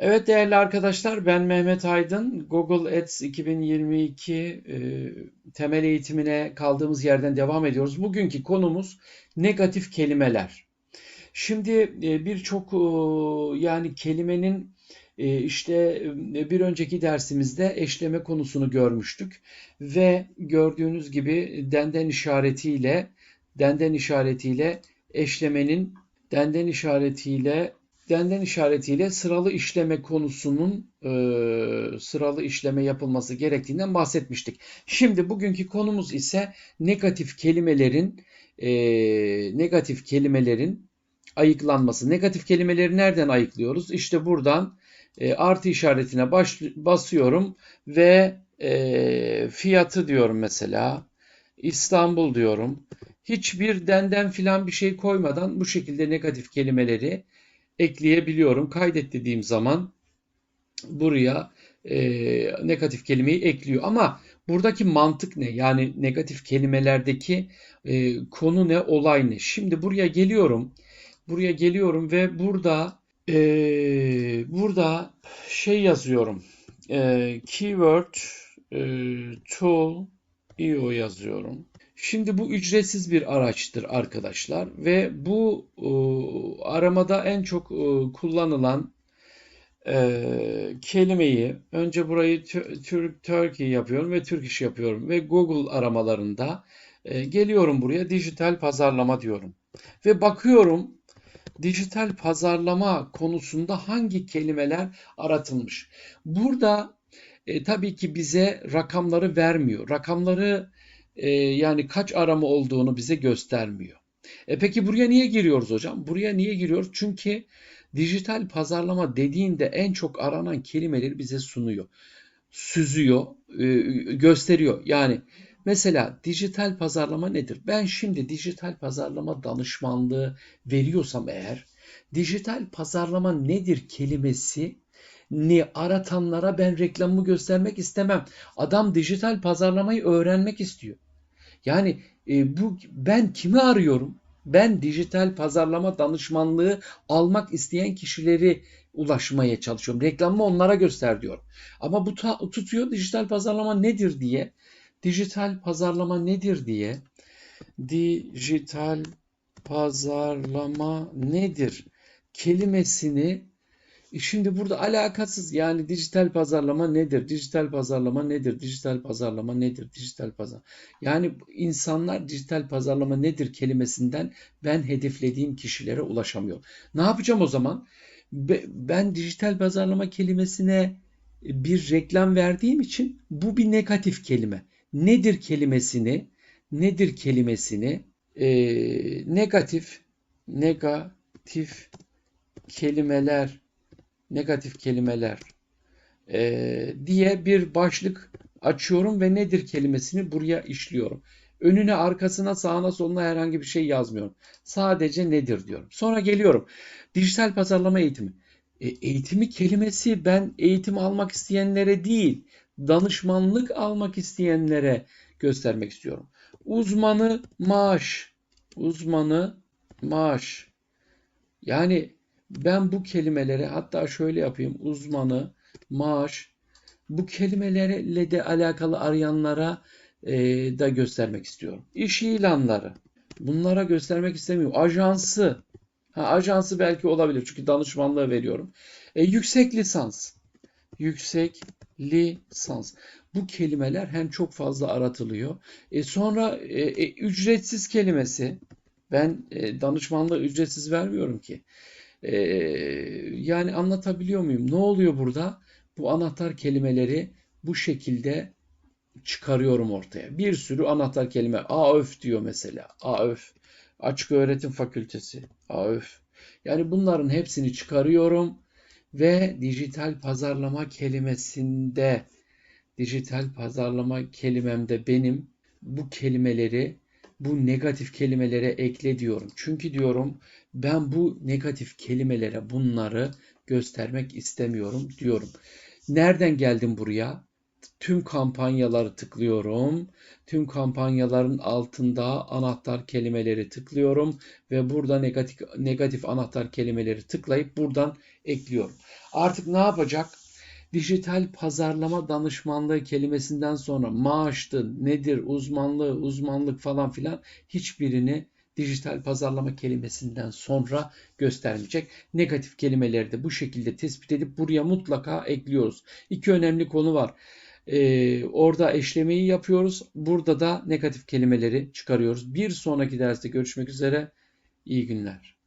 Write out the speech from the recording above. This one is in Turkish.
Evet değerli arkadaşlar ben Mehmet Aydın. Google Ads 2022 e, temel eğitimine kaldığımız yerden devam ediyoruz. Bugünkü konumuz negatif kelimeler. Şimdi e, birçok e, yani kelimenin e, işte e, bir önceki dersimizde eşleme konusunu görmüştük ve gördüğünüz gibi denden işaretiyle denden işaretiyle eşlemenin denden işaretiyle denden işaretiyle sıralı işleme konusunun e, sıralı işleme yapılması gerektiğinden bahsetmiştik. Şimdi bugünkü konumuz ise negatif kelimelerin e, negatif kelimelerin ayıklanması. Negatif kelimeleri nereden ayıklıyoruz? İşte buradan e, artı işaretine baş, basıyorum ve e, fiyatı diyorum mesela. İstanbul diyorum. Hiçbir denden filan bir şey koymadan bu şekilde negatif kelimeleri ekleyebiliyorum. Kaydet dediğim zaman buraya e, negatif kelimeyi ekliyor. Ama buradaki mantık ne? Yani negatif kelimelerdeki e, konu ne, olay ne? Şimdi buraya geliyorum. Buraya geliyorum ve burada e, burada şey yazıyorum. E, keyword e, tool io yazıyorum. Şimdi bu ücretsiz bir araçtır arkadaşlar ve bu e, aramada en çok e, kullanılan e, kelimeyi önce burayı Türk Turkey yapıyorum ve Türk iş yapıyorum ve Google aramalarında e, geliyorum buraya dijital pazarlama diyorum ve bakıyorum dijital pazarlama konusunda hangi kelimeler aratılmış. Burada e, tabii ki bize rakamları vermiyor. Rakamları e, yani kaç arama olduğunu bize göstermiyor. E peki buraya niye giriyoruz hocam? Buraya niye giriyoruz? Çünkü dijital pazarlama dediğinde en çok aranan kelimeleri bize sunuyor. Süzüyor, e, gösteriyor. Yani mesela dijital pazarlama nedir? Ben şimdi dijital pazarlama danışmanlığı veriyorsam eğer dijital pazarlama nedir kelimesi ni aratanlara ben reklamımı göstermek istemem. Adam dijital pazarlamayı öğrenmek istiyor. Yani e, bu ben kimi arıyorum? Ben dijital pazarlama danışmanlığı almak isteyen kişileri ulaşmaya çalışıyorum. Reklamımı onlara göster diyor. Ama bu ta, tutuyor dijital pazarlama nedir diye. Dijital pazarlama nedir diye. Dijital pazarlama nedir kelimesini şimdi burada alakasız yani dijital pazarlama nedir? Dijital pazarlama nedir? Dijital pazarlama nedir? Dijital pazar. Yani insanlar dijital pazarlama nedir kelimesinden ben hedeflediğim kişilere ulaşamıyor. Ne yapacağım o zaman? Ben dijital pazarlama kelimesine bir reklam verdiğim için bu bir negatif kelime. Nedir kelimesini? Nedir kelimesini? E, negatif negatif kelimeler negatif kelimeler e, diye bir başlık açıyorum ve nedir kelimesini buraya işliyorum. Önüne, arkasına, sağına, soluna herhangi bir şey yazmıyorum. Sadece nedir diyorum. Sonra geliyorum. Dijital pazarlama eğitimi. E, eğitimi kelimesi ben eğitim almak isteyenlere değil, danışmanlık almak isteyenlere göstermek istiyorum. Uzmanı maaş. Uzmanı maaş. Yani ben bu kelimeleri hatta şöyle yapayım uzmanı, maaş bu kelimelerle de alakalı arayanlara e, da göstermek istiyorum. İş ilanları bunlara göstermek istemiyorum. Ajansı ha, ajansı belki olabilir çünkü danışmanlığı veriyorum. E, yüksek lisans yüksek lisans. Bu kelimeler hem çok fazla aratılıyor. E sonra e, e, ücretsiz kelimesi ben e, danışmanlığı ücretsiz vermiyorum ki. Ee, yani anlatabiliyor muyum? Ne oluyor burada? Bu anahtar kelimeleri bu şekilde çıkarıyorum ortaya. Bir sürü anahtar kelime. AÖF diyor mesela. AÖF. Açık Öğretim Fakültesi. AÖF. Yani bunların hepsini çıkarıyorum ve dijital pazarlama kelimesinde dijital pazarlama kelimemde benim bu kelimeleri bu negatif kelimelere ekle diyorum. Çünkü diyorum ben bu negatif kelimelere bunları göstermek istemiyorum diyorum. Nereden geldim buraya? Tüm kampanyaları tıklıyorum. Tüm kampanyaların altında anahtar kelimeleri tıklıyorum ve burada negatif negatif anahtar kelimeleri tıklayıp buradan ekliyorum. Artık ne yapacak? Dijital pazarlama danışmanlığı kelimesinden sonra maaştı, nedir, uzmanlığı, uzmanlık falan filan hiçbirini dijital pazarlama kelimesinden sonra göstermeyecek. Negatif kelimeleri de bu şekilde tespit edip buraya mutlaka ekliyoruz. İki önemli konu var. Ee, orada eşlemeyi yapıyoruz. Burada da negatif kelimeleri çıkarıyoruz. Bir sonraki derste görüşmek üzere. İyi günler.